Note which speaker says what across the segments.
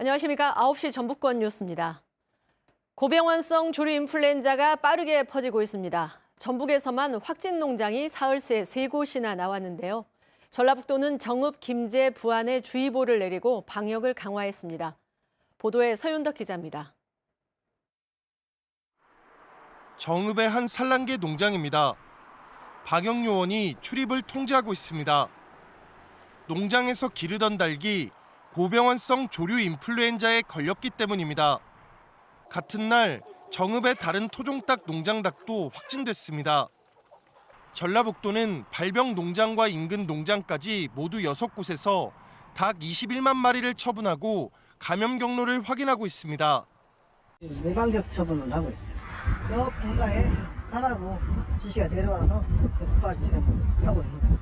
Speaker 1: 안녕하십니까. 9시 전북권 뉴스입니다. 고병원성 조류 인플루엔자가 빠르게 퍼지고 있습니다. 전북에서만 확진 농장이 사흘새 세 곳이나 나왔는데요. 전라북도는 정읍, 김제, 부안에 주의보를 내리고 방역을 강화했습니다. 보도에 서윤덕 기자입니다.
Speaker 2: 정읍의 한 산란계 농장입니다. 방역 요원이 출입을 통제하고 있습니다. 농장에서 기르던 닭이 고병원성 조류 인플루엔자에 걸렸기 때문입니다. 같은 날 정읍의 다른 토종닭 농장 닭도 확진됐습니다. 전라북도는 발병 농장과 인근 농장까지 모두 6곳에서 닭 21만 마리를 처분하고 감염 경로를 확인하고 있습니다.
Speaker 3: 예방적 처분을 하고 있어요. 옆 분가에 하라고 지시가 내려와서 국가를 지금 하고 있는 거예요.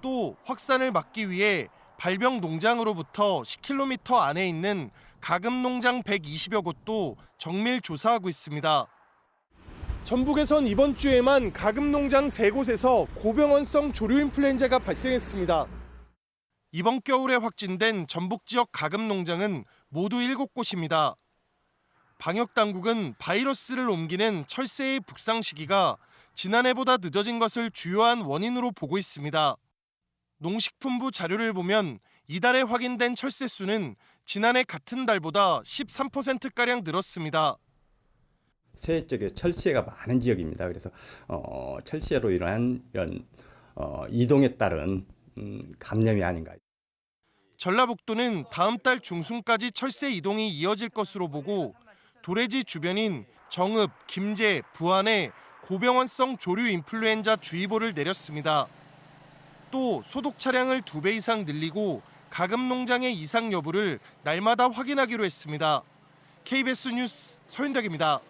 Speaker 2: 또 확산을 막기 위해 발병 농장으로부터 10km 안에 있는 가금 농장 120여 곳도 정밀 조사하고 있습니다. 전북에선 이번 주에만 가금 농장 3곳에서 고병원성 조류 인플루엔자가 발생했습니다. 이번 겨울에 확진된 전북 지역 가금 농장은 모두 7곳입니다. 방역 당국은 바이러스를 옮기는 철새의 북상 시기가 지난해보다 늦어진 것을 주요한 원인으로 보고 있습니다. 농식품부 자료를 보면 이달에 확인된 철새 수는 지난해 같은 달보다 13%가량 늘었습니다.
Speaker 4: 새 쪽에 철새가 많은 지역입니다. 그래서 어, 철새로 인한 이런 어, 이동에 따른 음, 감염이 아닌가.
Speaker 2: 전라북도는 다음 달 중순까지 철새 이동이 이어질 것으로 보고 도래지 주변인 정읍, 김제, 부안에 고병원성 조류 인플루엔자 주의보를 내렸습니다. 또 소독 차량을 두 배 이상 늘리고 가금 농장의 이상 여부를 날마다 확인하기로 했습니다. KBS 뉴스 서윤덕입니다.